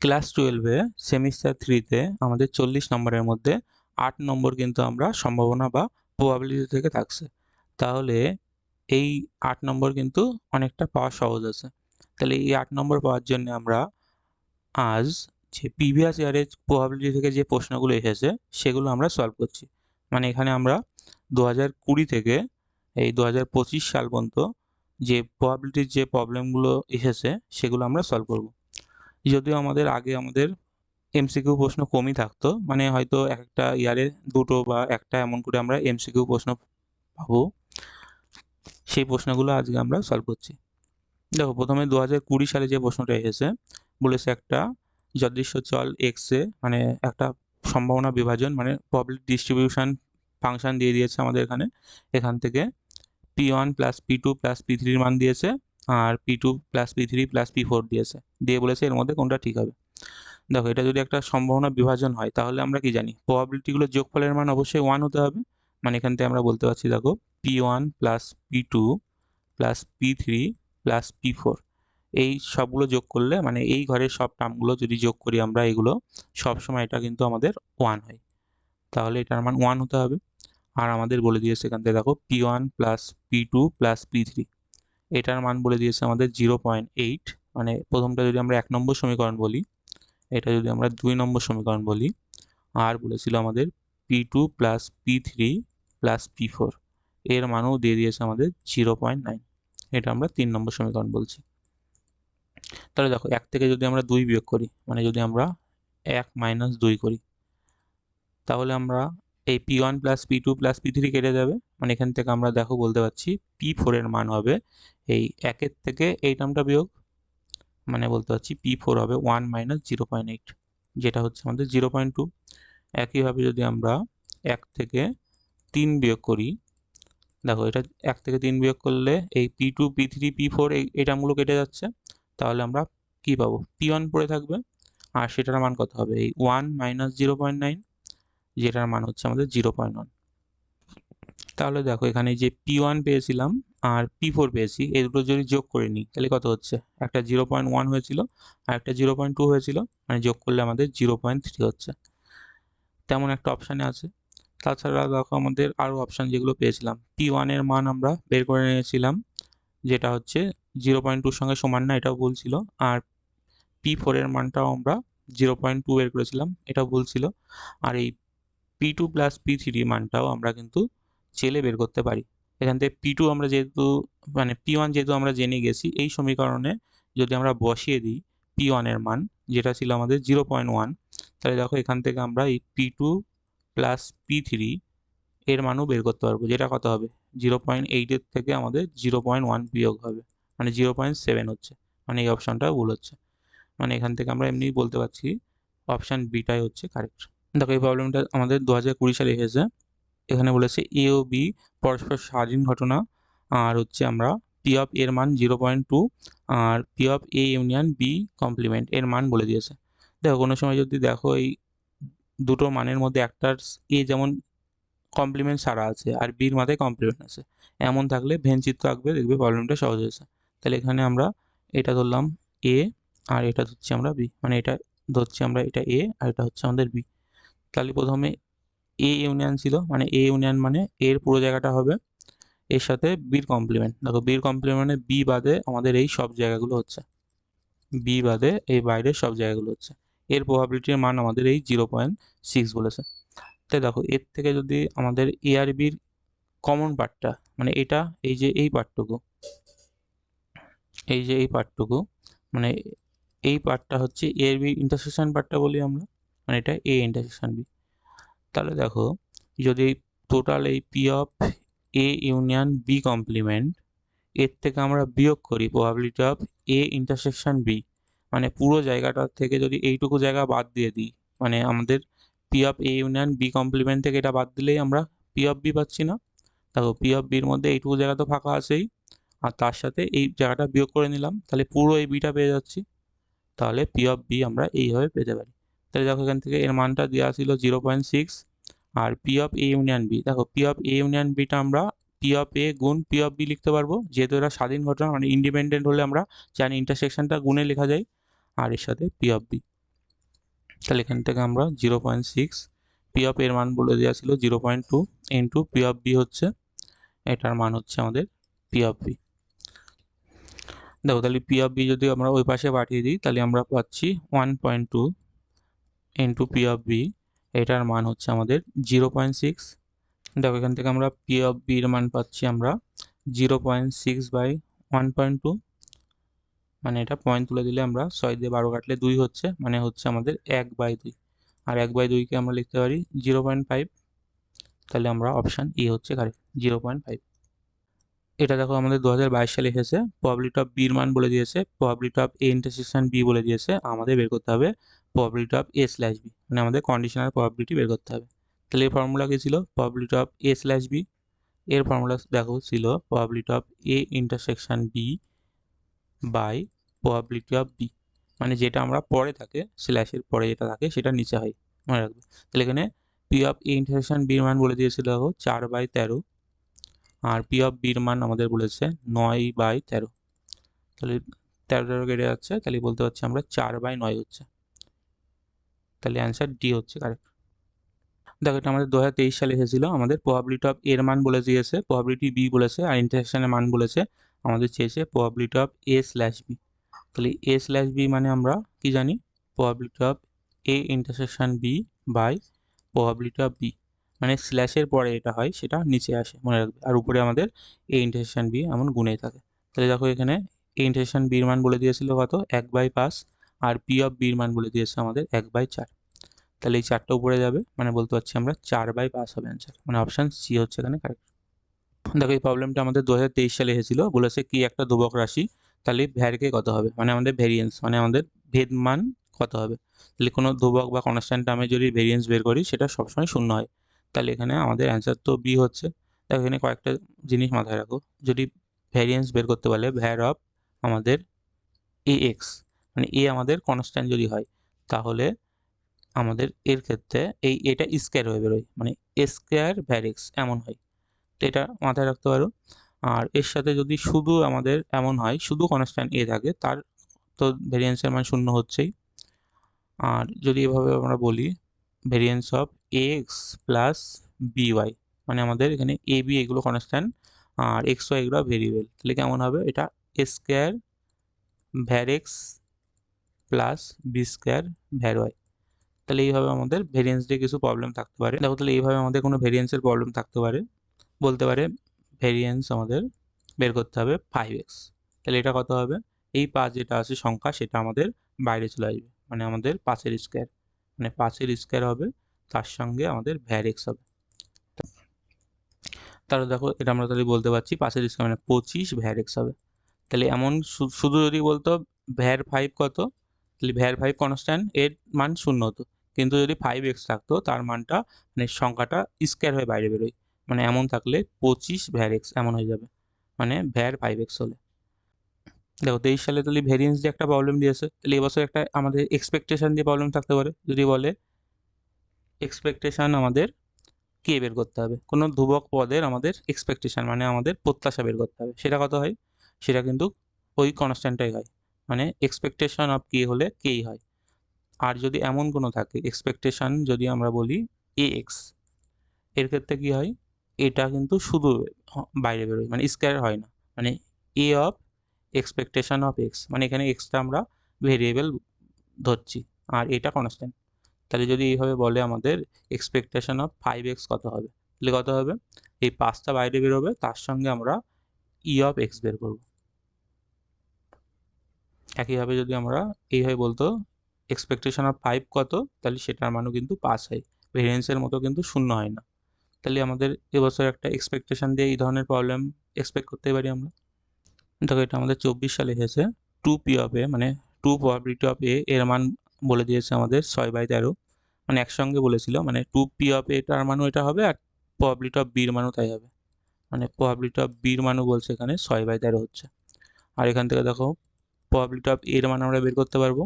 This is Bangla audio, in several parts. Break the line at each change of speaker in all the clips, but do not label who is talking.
ক্লাস টুয়েলভে সেমিস্টার থ্রিতে আমাদের চল্লিশ নম্বরের মধ্যে আট নম্বর কিন্তু আমরা সম্ভাবনা বা প্রবাবিলিটি থেকে থাকছে। তাহলে এই আট নম্বর কিন্তু অনেকটা পাওয়া সহজ আছে। তাহলে এই আট নম্বর পাওয়ার জন্য আমরা আজ যে প্রিভিয়াস ইয়ারের প্রবাবিলিটি থেকে যে প্রশ্নগুলো এসেছে, সেগুলো আমরা সলভ করছি। মানে এখানে আমরা দু হাজার কুড়ি থেকে এই দু হাজার পঁচিশ সাল পর্যন্ত যে প্রবাবিলিটির যে প্রবলেমগুলো এসেছে, সেগুলো আমরা সলভ করব। যদিও আমাদের আগে আমাদের এমসিকিউ প্রশ্ন কমই থাকতো মানে হয়তো এক একটা ইয়ারে দুটো বা একটা এমন করে আমরা এমসিকিউ প্রশ্ন পাবো। সেই প্রশ্নগুলো আজকে আমরা সলভ করছি। দেখো, প্রথমে দু হাজার কুড়ি সালে যে প্রশ্নটা এসেছে, বলেছে একটা যদৃশ্য চল এক্সে মানে একটা সম্ভাবনা বিভাজন মানে প্রবলিটি ডিস্ট্রিবিউশন ফাংশন দিয়ে দিয়েছে আমাদের এখানে। এখান থেকে P one plus P two plus P থ্রির মান দিয়েছে। আর P two plus P three plus P four দিয়েছে। দিয়ে বলেছে এর মধ্যে কোনটা ঠিক হবে। দেখো, এটা যদি একটা সম্ভাবনা বিভাজন হয়, তাহলে আমরা কি জানি? প্রবাবিলিটিগুলো যোগফলের মান অবশ্যই ওয়ান হতে হবে। মানে এখান থেকে আমরা বলতে পারছি, দেখো P one plus P two plus P three plus P four এই সবগুলো যোগ করলে মানে এই ঘরের সব টার্মগুলো যদি যোগ করি আমরা, এগুলো সবসময় এটা কিন্তু আমাদের ওয়ান হয়। তাহলে এটার মান ওয়ান হতে হবে। আর আমাদের বলে দিয়েছে এখান থেকে, দেখো P one plus P two plus P three এটার মান বলে দিয়েছে আমাদের জিরো পয়েন্ট এইট। মানে প্রথমটা যদি আমরা এক নম্বর সমীকরণ বলি, এটা যদি আমরা দুই নম্বর সমীকরণ বলি, আর বলেছিল আমাদের P two plus P three plus P four. এর মানও দিয়ে দিয়েছে আমাদের জিরো পয়েন্ট নাইন। এটা আমরা তিন নম্বর সমীকরণ বলছি। তাহলে দেখো, এক থেকে যদি আমরা দুই বিয়োগ করি মানে যদি আমরা এক মাইনাস দুই করি, তাহলে আমরা এই P one plus P two plus P three কেটে যাবে। মানে এখান থেকে আমরা দেখো বলতে পারছি পি ফোরের মান হবে। এই একের থেকে এই টার্মটা বিয়োগ মানে বলতে পারছি পি ফোর হবে one minus zero point eight যেটা হচ্ছে আমাদের জিরো পয়েন্ট টু একইভাবে যদি আমরা এক থেকে তিন বিয়োগ করি, দেখো এটা এক থেকে তিন বিয়োগ করলে এই P two P three P four এই এই টার্মগুলো কেটে যাচ্ছে। তাহলে আমরা কি পাবো? পি ওয়ান পড়ে থাকবে। আর সেটার মান কত হবে? এই one minus zero point nine যেটার মান হচ্ছে আমাদের জিরো পয়েন্ট ওয়ান। তাহলে দেখো, এখানে যে পি ওয়ান পেয়েছিলাম আর পি ফোর পেয়েছি, এই দুটো যদি যোগ করে নিই, তাহলে কত হচ্ছে? একটা জিরো পয়েন্ট ওয়ান হয়েছিল আর একটা জিরো পয়েন্ট টু হয়েছিল মানে যোগ করলে আমাদের জিরো পয়েন্ট থ্রি হচ্ছে। তেমন একটা অপশানে আছে। তাছাড়া দেখো, আমাদের আরও অপশান যেগুলো পেয়েছিলাম পি ওয়ানের মান আমরা বের করে নিয়েছিলাম, যেটা হচ্ছে জিরো পয়েন্ট টুর সঙ্গে সমান না, এটাও বলছিল আর পি ফোরের মানটাও আমরা জিরো পয়েন্ট টু বের করেছিলাম, এটাও বলছিল আর এই P two plus P three মানটাও আমরা কিন্তু চেলে বের করতে পারি। এখান থেকে পি টু আমরা যেহেতু মানে পি ওয়ান যেহেতু আমরা জেনে গেছি, এই সমীকরণে যদি আমরা বসিয়ে দিই পি ওয়ানের মান, যেটা ছিল আমাদের জিরো পয়েন্ট ওয়ান তাহলে দেখো এখান থেকে আমরা এই P two plus P three এর মানও বের করতে পারব, যেটা কত হবে? জিরো পয়েন্ট এইটের থেকে আমাদের জিরো পয়েন্ট ওয়ান বিয়োগ হবে মানে জিরো পয়েন্ট সেভেন হচ্ছে মানে এই অপশানটা ভুল হচ্ছে। মানে এখান থেকে আমরা এমনি বলতে পারছি অপশান বিটাই হচ্ছে কারেক্ট দেখো, এই প্রবলেমটা আমাদের দু হাজার কুড়ি সালে এসেছে। এখানে বলেছে এ ও বি পরস্পর স্বাধীন ঘটনা, আর হচ্ছে আমরা পি অফ এর মান zero point two R P of A union B complement এর মান বলে দিয়েছে। দেখো, কোনো সময় যদি দেখো, এই দুটো মানের মধ্যে একটার এ যেমন কমপ্লিমেন্ট সারা আছে, আর বির মাথায় কমপ্লিমেন্ট আছে। এমন থাকলে ভেন চিত্র আঁকবে, দেখবে প্রবলেমটা সহজ হয়েছে। তাহলে এখানে আমরা এটা ধরলাম এ আর এটা ধরছি আমরা বি মানে এটা ধরছি আমরা এটা এ আর এটা হচ্ছে আমাদের বি তাহলে প্রথমে এ ইউনিয়ন ছিল মানে এ ইউনিয়ন মানে এর পুরো জায়গাটা হবে এর সাথে বির কমপ্লিমেন্ট দেখো বির কমপ্লিমেন্টে বি বাদে আমাদের এই সব জায়গাগুলো হচ্ছে। বি বাদে এই বাইরের সব জায়গাগুলো হচ্ছে। এর প্রবাবিলিটির মান আমাদের এই জিরো পয়েন্ট সিক্স বলেছে। তাই দেখো, এর থেকে যদি আমাদের এ আর বির কমন পার্টটা মানে এটা, এই যে এই পার্টটুকু এই যে এই পার্টটুকু মানে এই পার্টটা হচ্ছে এ আর বি ইন্টারসেকশন পার্টটা বলি আমরা। মানে এটা এ ইন্টারসেকশন বি তাহলে দেখো, যদি টোটাল এই P of A union B complement এর থেকে আমরা বিয়োগ করি probability of A intersection B মানে পুরো জায়গাটা থেকে যদি এইটুকু জায়গা বাদ দিয়ে দিই মানে আমাদের P of A union B complement থেকে এটা বাদ দিলেই আমরা পি অফ বি পাচ্ছি না। দেখো পি অফ বির মধ্যে এইটুকু জায়গা তো ফাঁকা আছেই, আর তার সাথে এই জায়গাটা বিয়োগ করে নিলাম, তাহলে পুরো এই বিটা পেয়ে যাচ্ছি। তাহলে পি অফ বি আমরা এইভাবে পেতে পারি। তাহলে দেখো এখান থেকে এর মানটা দেওয়া ছিল zero point six R P of A union B দেখো পি অফ এ ইউনিয়ন বিটা আমরা পি অফ এ গুণ পি অফ বি লিখতে পারব, যেহেতু এরা স্বাধীন ঘটনা মানে ইন্ডিপেন্ডেন্ট হলে আমরা জানি ইন্টারসেকশনটা গুণে লেখা যায়, আর এর সাথে পি অফ বি তাহলে এখান থেকে আমরা zero point six P of এর মান বলে দেওয়া ছিল zero point two into P of B হচ্ছে, এটার মান হচ্ছে আমাদের পি অফ বি দেখো তাহলে পি অফ বি যদি আমরা ওই পাশে পাঠিয়ে দিই, তাহলে আমরা পাচ্ছি one point two into P of B এটার মান হচ্ছে আমাদের জিরো পয়েন্ট সিক্স দেখো, এখান থেকে আমরা পি অফ বির মান পাচ্ছি আমরা zero point six by one point two মানে এটা পয়েন্ট তুলে দিলে আমরা ছয় দিয়ে বারো কাটলে দুই হচ্ছে মানে হচ্ছে আমাদের এক বাই দুই। আর এক বাই দুইকে আমরা লিখতে পারি জিরো পয়েন্ট ফাইভ তাহলে আমরা অপশান ই হচ্ছে কারেক্ট জিরো পয়েন্ট ফাইভ এটা দেখো, আমাদের দু হাজার বাইশ সালে এসেছে। প্রবাবিলিটি অফ বির মান বলে দিয়েছে। Probability of A intersection B বলে দিয়েছে। আমাদের বের করতে হবে probability of A slash B মানে আমাদের কন্ডিশনাল প্রবাবিলিটি বের করতে হবে। তাহলে এই ফর্মুলা কি ছিল? Probability of A slash B এর ফর্মুলা দেখো ছিল probability of A intersection B by probability of B মানে যেটা আমরা পরে থাকে স্ল্যাশের পরে যেটা থাকে, সেটা নিচে হয়। মনে রাখবে। তাহলে এখানে পি অফ এ ইন্টারসেকশন বির মান বলে দিয়েছিল দেখো, চার বাই তেরো। আর পি অফ বির মান আমাদের বলেছে নয় বাই তেরো। তাহলে তেরো তেরো কেটে যাচ্ছে, তাহলে বলতে পারছি আমরা চার বাই নয় হচ্ছে। তাহলে অ্যান্সার ডি হচ্ছে কারেক্ট দেখো, এটা আমাদের দু হাজার তেইশ সালে এসেছিল। আমাদের প্রবাবিলিটি অফ এর মান বলে দিয়েছে প্রবাবিলিটি বি বলেছে, আর ইন্টারসেকশনের মান বলেছে, আমাদের চেয়েছে probability of A slash B তাহলে এ স্ল্যাশ বি মানে আমরা কি জানি? Probability of A intersection B by probability of B মানে স্ল্যাশের পরে এটা হয়, সেটা নিচে আসে, মনে রাখবে। আর উপরে আমাদের এ ইন্টারসেকশন বি এমন গুণেই থাকে। তাহলে দেখো এখানে এ ইন্টারসেকশন বির মান বলে দিয়েছিল কত? এক বাই পাঁচ আর পি অফ বির মান বলে দিয়েছে আমাদের এক বাই চার। তাহলে এই চারটা উপরে যাবে মানে বলতে পারছি আমরা চার বাই পাঁচ হবে অ্যান্সার মানে অপশান সি হচ্ছে এখানে কারেক্ট দেখো এই প্রবলেমটা আমাদের দু হাজার তেইশ সালে এসেছিল বলেছে কি একটা ধ্রুবক রাশি, তাহলে ভ্যারকে কত হবে? মানে আমাদের ভেরিয়েন্স মানে আমাদের ভেদ মান কত হবে? তাহলে কোনো ধ্রুবক বা কনস্ট্যান্ট টার্মে যদি ভেরিয়েন্স বের করি, সেটা সবসময় শূন্য হয়। তাহলে এখানে আমাদের অ্যান্সার তো বি হচ্ছে। দেখো এখানে কয়েকটা জিনিস মাথায় রাখো। যদি ভ্যারিয়েন্স বের করতে পারলে ভ্যার অফ আমাদের এ এক্স মানে এ আমাদের কনস্ট্যান্ট যদি হয়, তাহলে আমাদের এর ক্ষেত্রে এই এটা স্কোয়ার হয়ে বেরোয়। মানে স্কোয়ার ভ্যার এক্স এমন হয়। তো এটা মাথায় রাখতে পারো। আর এর সাথে যদি শুধু আমাদের এমন হয়, শুধু কনস্ট্যান্ট এ থাকে, তার তো ভেরিয়েন্সের মান শূন্য হচ্ছেই। আর যদি এভাবে আমরা বলি variance of X plus B Y মানে আমাদের এখানে এ বি এগুলো কনস্ট্যান্ট আর এক্স ওয়াই এগুলো ভেরিয়েবল তাহলে কেমন হবে? এটা square var X plus B square var Y তাহলে এইভাবে আমাদের ভেরিয়েন্স দিয়ে কিছু প্রবলেম থাকতে পারে। দেখো তাহলে এইভাবে আমাদের কোনো ভেরিয়েন্সের প্রবলেম থাকতে পারে। বলতে পারে ভেরিয়েন্স আমাদের বের করতে হবে ফাইভ এক্স তাহলে এটা কত হবে? এই পাঁচ যেটা আছে সংখ্যা সেটা আমাদের বাইরে চলে আসবে। মানে আমাদের পাঁচের স্কোয়ার মানে পাঁচের স্কোয়ার হবে, তার সঙ্গে আমাদের ভ্যার এক্স হবে। তাহলে দেখো এটা আমরা তাহলে বলতে পারছি পাঁচের স্কোয়ার মানে পঁচিশ ভ্যার এক্স হবে। তাহলে এমন শুধু যদি বলতো ভ্যার ফাইভ কত? তাহলে ভ্যার ফাইভ কনস্ট্যান্ট এর মান শূন্য হতো। কিন্তু যদি ফাইভ এক্স থাকতো তার মানটা মানে সংখ্যাটা স্কোয়ার হয়ে বাইরে বেরোয়। মানে এমন থাকলে পঁচিশ ভ্যার এক্স এমন হয়ে যাবে। মানে ভ্যার ফাইভ এক্স হলে। দেখো, তেইশ সালে তাহলে ভেরিয়েন্স দিয়ে একটা প্রবলেম দিয়েছে। তাহলে এবছর একটা আমাদের এক্সপেকটেশন দিয়ে প্রবলেম থাকতে পারে। যদি বলে এক্সপেকটেশান আমাদের কে বের করতে হবে। কোনো ধ্রুবক পদের আমাদের এক্সপেকটেশান মানে আমাদের প্রত্যাশা বের করতে হবে। সেটা কত হয়? সেটা কিন্তু ওই কনস্ট্যান্টটাই হয়। মানে এক্সপেকটেশন অফ কে হলে কেই হয়। আর যদি এমন কোনো থাকে এক্সপেকটেশান যদি আমরা বলি এ এক্সের ক্ষেত্রে কী হয়? এটা কিন্তু শুধু বাইরে বেরোয় মানে স্কোয়ার হয় না। মানে A of expectation of X মানে এখানে এক্সটা আমরা ভেরিয়েবল ধরছি, আর এটা কনস্ট্যান্ট তাহলে যদি এইভাবে বলে আমাদের এক্সপেকটেশন অফ ফাইভ এক্স কত হবে? তাহলে কত হবে? এই পাঁচটা বাইরে বেরোবে, তার সঙ্গে আমরা ই অফ এক্স বের করব। একইভাবে যদি আমরা এইভাবে বলতো এক্সপেকটেশন অফ ফাইভ কত, তাহলে সেটার মানও কিন্তু পাস হয়। ভেরিয়েন্সের মতো কিন্তু শূন্য হয় না। তাহলে আমাদের এবছর একটা এক্সপেকটেশন দিয়ে এই ধরনের প্রবলেম এক্সপেক্ট করতে পারি আমরা। দেখো, এটা আমাদের চব্বিশ সালে এসেছে টু পি অফ এ মানে টু প্রবাবিলিটি অফ এ এর মান বলে দিয়েছে আমাদের ছয় বাই তেরো। মানে একসঙ্গে বলেছিল মানে টু পি অফ এটার মানও এটা হবে আর প্রবাবিলিটি অফ বির মানও তাই হবে। মানে প্রবাবিলিটি অফ বির মানও বলছে এখানে, ছয় বাই তেরো হচ্ছে। আর এখান থেকে দেখো প্রবাবিলিটি অফ এর মান আমরা বের করতে পারব।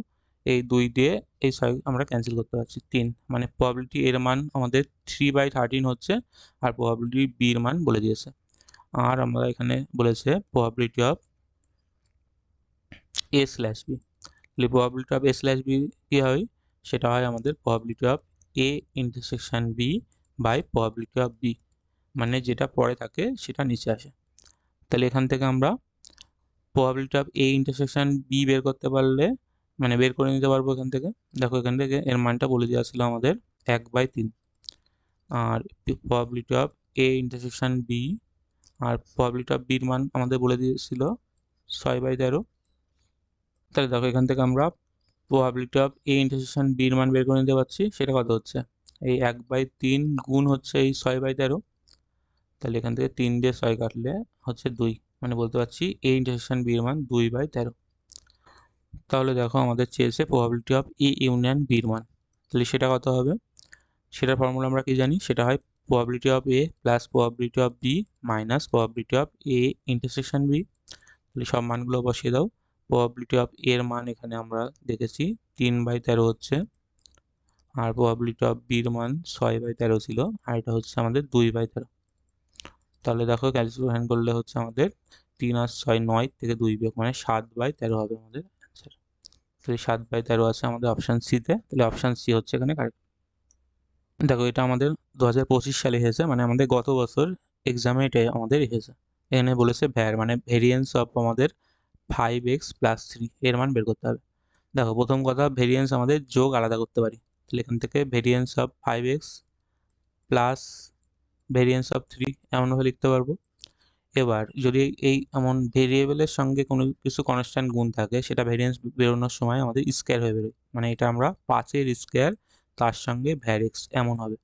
এই দুই দিয়ে এই ছয় আমরা ক্যান্সেল করতে পারছি। তিন মানে প্রবাবিলিটি এর মান আমাদের থ্রি বাই থার্টিন হচ্ছে আর প্রবাবিলিটি বির মান বলে দিয়েছে। আর আমরা এখানে বলেছে probability of A slash B তাহলে probability of A slash B কী হয়? সেটা হয় আমাদের probability of A intersection B by probability of B মানে যেটা পরে থাকে সেটা নিচে আসে। তাহলে এখান থেকে আমরা probability of A intersection B বের করতে পারলে মানে বের করে নিতে পারব এখান থেকে। দেখো এখান থেকে এর মানটা বলে দেওয়া ছিল আমাদের এক বাই তিন। আর probability of A intersection B R probability of বির মান আমাদের বলে দিয়েছিল ছয় বাই তেরো। তাহলে দেখো এখান থেকে আমরা প্রবাবিলিটি অফ এ ইন্টারসেকশন বির মান বের করে নিতে পারছি, সেটা কত হচ্ছে? এই এক বাই তিন গুণ হচ্ছে এই ছয় বাই তেরো। তাহলে এখান থেকে তিন দিয়ে ছয় কাটলে হচ্ছে দুই। মানে বলতে পারছি এ ইন্টারসেকশন বির মান দুই বাই তেরো। তাহলে দেখো আমাদের চেয়েছে প্রবাবিলিটি অফ ই ইউনিয়ন বির মান। তাহলে সেটা কত হবে? সেটার ফর্মুলা আমরা কি জানি? সেটা হয় probability of A plus probability of B minus probability of A intersection B তাহলে সব মানগুলো বসিয়ে দাও। প্রবাবিলিটি অফ এর মান এখানে আমরা দেখেছি তিন বাই তেরো হচ্ছে। আর প্রবাবিলিটি অফ বির মান ছয় বাই তেরো ছিল। আর এটা হচ্ছে আমাদের দুই বাই তেরো। তাহলে দেখো ক্যালকুলেশন করলে হচ্ছে আমাদের তিন আর ছয় নয় থেকে দুই বিয়োগ মানে সাত বাই তেরো হবে আমাদের অ্যান্সার তাহলে সাত বাই তেরো আছে আমাদের অপশান সিতে তাহলে অপশান সি হচ্ছে এখানে কারেক্ট দেখো এটা আমাদের দু হাজার পঁচিশ সালে এসেছে মানে আমাদের গত বছর এক্সামে এটা আমাদের এসেছে। এখানে বলেছে ভ্যার মানে ভেরিয়েন্স অফ আমাদের ফাইভ এক্স প্লাস থ্রি এর মান বের করতে হবে। দেখো প্রথম কথা ভেরিয়েন্স আমাদের যোগ আলাদা করতে পারি। তাহলে এখান থেকে variance of five X plus variance of three এমনভাবে লিখতে পারব। এবার যদি এই এমন ভেরিয়েবলের সঙ্গে কোনো কিছু কনস্ট্যান্ট গুণ থাকে, সেটা ভেরিয়েন্স বেরোনোর সময় আমাদের স্কোয়ার হয়ে বেরোয়। মানে এটা আমরা পাঁচের স্কোয়ার তার সঙ্গে ভ্যারিক্স এমন হবে।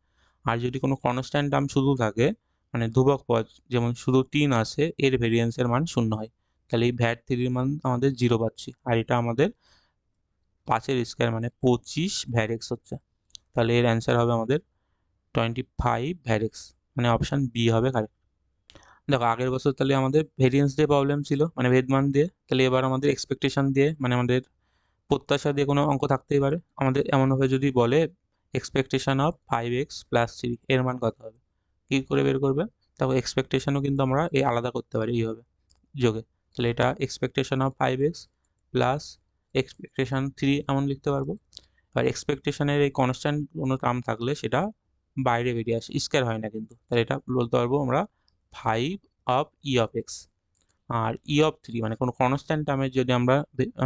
আর যদি কোনো কনস্ট্যান্ট টার্ম শুধু থাকে মানে ধ্রুবক পদ, যেমন শুধু তিন আছে, এর ভেরিয়েন্সের মান শূন্য হয়। তাহলে এই ভ্যাট থ্রির মান আমাদের জিরো পাচ্ছি। আর এটা আমাদের পাঁচের স্কোয়ার মানে পঁচিশ ভ্যারিক্স হচ্ছে। তাহলে এর অ্যান্সার হবে আমাদের টোয়েন্টি ফাইভ ভ্যারিক্স মানে অপশান বি হবে কারেক্ট দেখো, আগের বছর তাহলে আমাদের ভেরিয়েন্স দিয়ে প্রবলেম ছিল মানে ভেদমান দিয়ে। তাহলে এবার আমাদের এক্সপেকটেশন দিয়ে মানে আমাদের প্রত্যাশা দিয়ে কোনো অঙ্ক থাকতেই পারে। আমাদের এমনভাবে যদি বলে expectation of five X plus three এর মান কত হবে? কী করে বের করবে? তারপর এক্সপেকটেশনও কিন্তু আমরা এই আলাদা করতে পারি এইভাবে যোগে। তাহলে এটা expectation of five X plus expectation three এমন লিখতে পারব। আর এক্সপেকটেশনের এই কনস্ট্যান্ট কোনো টার্ম থাকলে সেটা বাইরে বেরিয়ে আসে। স্কোয়ার হয় না কিন্তু। তাহলে এটা বলতে পারব আমরা five of E of X R E of three মানে কোনো কনস্ট্যান্ট টার্মের যদি আমরা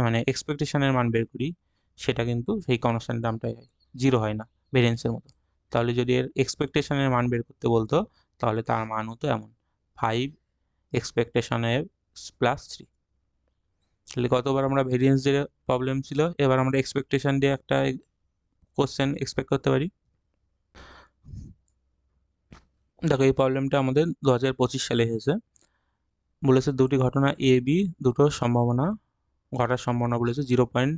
মানে এক্সপেকটেশনের মান বের করি, সেটা কিন্তু সেই কনস্ট্যান্ট টার্মটাই হয় জিরো হয় না ভেরিয়েন্সের মতো। তাহলে যদি এর এক্সপেকটেশনের মান বের করতে বলতো, তাহলে তার মান হতো এমন ফাইভ এক্সপেকটেশনের প্লাস থ্রি তাহলে কতবার আমরা ভেরিয়েন্স দিয়ে প্রবলেম ছিল, এবার আমরা এক্সপেকটেশন দিয়ে একটা কোশ্চেন এক্সপেক্ট করতে পারি। দেখো, এই প্রবলেমটা আমাদের দু হাজার পঁচিশ সালে এসেছে বলেছে দুটি ঘটনা এ বি দুটো সম্ভাবনা, ঘটার সম্ভাবনা বলেছে জিরো পয়েন্ট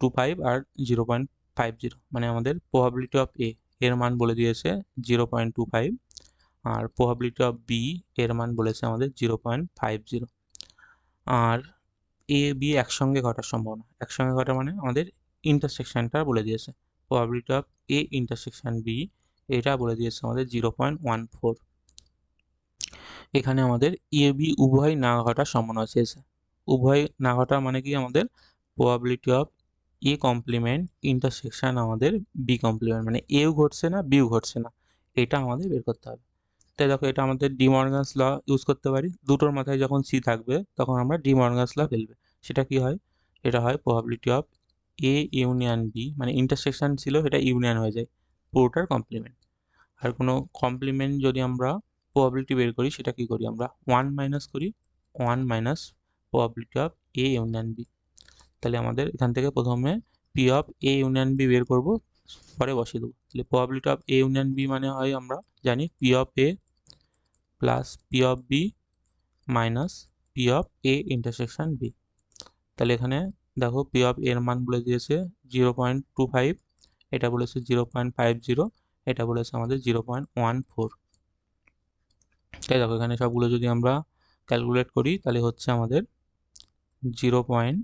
টু ফাইভ আর জিরো পয়েন্ট ফাইভ জিরো মানে আমাদের প্রবাবিলিটি অফ এ এর মান বলে দিয়েছে জিরো পয়েন্ট টু ফাইভ আর প্রবাবিলিটি অফ বি এর মান বলেছে আমাদের জিরো পয়েন্ট ফাইভ জিরো আর এ বি একসঙ্গে ঘটার সম্ভাবনা, একসঙ্গে ঘটা মানে আমাদের ইন্টারসেকশনটা বলে দিয়েছে। Probability of A intersection B এটা বলে দিয়েছে আমাদের জিরো পয়েন্ট ওয়ান ফোর এখানে আমাদের এ বি উভয় না ঘটার সম্ভাবনা চেয়েছে উভয় না ঘটা মানে কি? আমাদের probability of A complement intersection আমাদের বি কমপ্লিমেন্ট মানে এও ঘটছে না বিও ঘটছে না। এটা আমাদের বের করতে হবে। তাই দেখো, এটা আমাদের ডিমর্গানস ল ইউজ করতে পারি। দুটোর মাথায় যখন সি থাকবে, তখন আমরা ডিমর্গানস ল ফেলবে। সেটা কি হয়? এটা হয় probability of A union B মানে ইন্টারসেকশন ছিল, সেটা ইউনিয়ন হয়ে যায়। পুরোটার কমপ্লিমেন্ট আর কোনো কমপ্লিমেন্ট যদি আমরা প্রবাবিলিটি বের করি, সেটা কি করি আমরা? ওয়ান মাইনাস করি one minus probability of A union B তাহলে আমাদের এখান থেকে প্রথমে P of A union B বের করব, পরে বসিয়ে দেবো। তাহলে probability of A union B মানে হয় আমরা জানি P of A plus P of B minus P of A intersection B তাহলে এখানে দেখো পি অফ এর মান বলে দিয়েছে জিরো পয়েন্ট টু ফাইভ এটা বলেছে জিরো পয়েন্ট ফাইভ জিরো এটা বলেছে আমাদের জিরো পয়েন্ট ওয়ান ফোর। তাই দেখো, এখানে সবগুলো যদি আমরা ক্যালকুলেট করি, তাহলে হচ্ছে আমাদের জিরো পয়েন্ট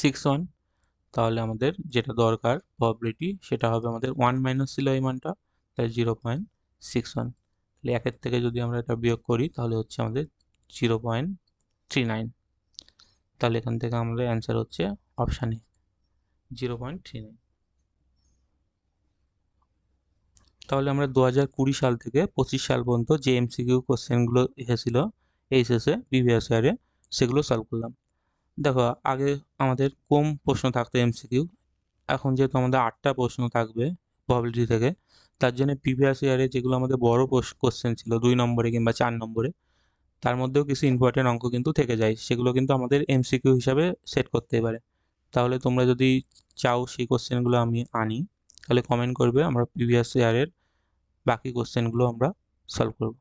সিক্স ওয়ান। তাহলে আমাদের যেটা দরকার প্রবাবিলিটি সেটা হবে আমাদের ওয়ান মাইনাস ছিল এই মানটা, তাহলে জিরো পয়েন্ট সিক্স ওয়ান। তাহলে একের থেকে যদি আমরা এটা বিয়োগ করি, তাহলে হচ্ছে আমাদের জিরো পয়েন্ট থ্রি নাইন। তাহলে এখান থেকে আমাদের অ্যান্সার হচ্ছে অপশানে জিরো পয়েন্ট থ্রি নাইন। তাহলে আমরা দু হাজার কুড়ি সাল থেকে পঁচিশ সাল পর্যন্ত যে এমসিকিউ কোশ্চেনগুলো এসেছিল এইচএসে প্রিভিয়াস ইয়ারে সেগুলো সলভ করলাম। দেখো, আগে আমাদের কম প্রশ্ন থাকতো এমসিকিউ এখন যেহেতু আমাদের আটটা প্রশ্ন থাকবে প্রবাবিলিটি থেকে, তার জন্য প্রিভিয়াস ইয়ারে যেগুলো আমাদের বড় কোশ্চেন ছিল, দুই নম্বরে কিংবা চার নম্বরে, তার মধ্যেও কিছু ইম্পর্টেন্ট অঙ্ক কিন্তু থেকে যায়। সেগুলো কিন্তু আমাদের এমসিকিউ হিসাবে সেট করতে পারে। তাহলে তোমরা যদি চাও সেই কোশ্চেনগুলো আমি আনি, তাহলে কমেন্ট করবে, আমরা প্রিভিয়াস ইয়ারের বাকি কোশ্চেনগুলো আমরা সলভ করব।